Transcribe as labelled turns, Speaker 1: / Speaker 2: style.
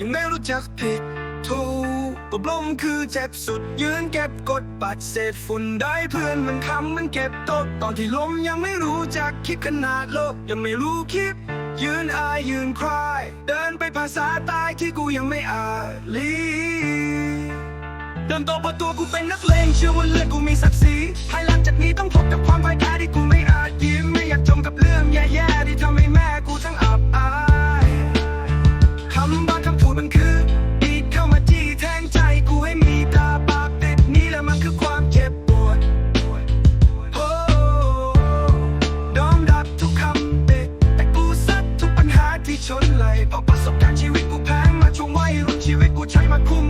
Speaker 1: ยังไม่รู้จักผิดถูกตบลมคือเจ็บสุดยืนเก็บกดปัดเศษฝุ่นได้เพื่อนมันคำมันเก็บตกตอนที่ลมยังไม่รู้จักคิดขนาดโลกยังไม่รู้คิด ยืนอายยืนคลาย เดินไปภาษาใตายที่กูยังไม่อาจลีเดินต่อเพราะตัวกูเป็นนักเลงเชื่อว่าเลือดกูมีศักดิ์ศรีภายหลังจากนี้ต้องพบกับความพ่ายแพ้ที่ เพราะประสบการณ์ชีวิตกูแพงมาช่วงวัยรุ่นชีวิตกูใช้มาคุ้ม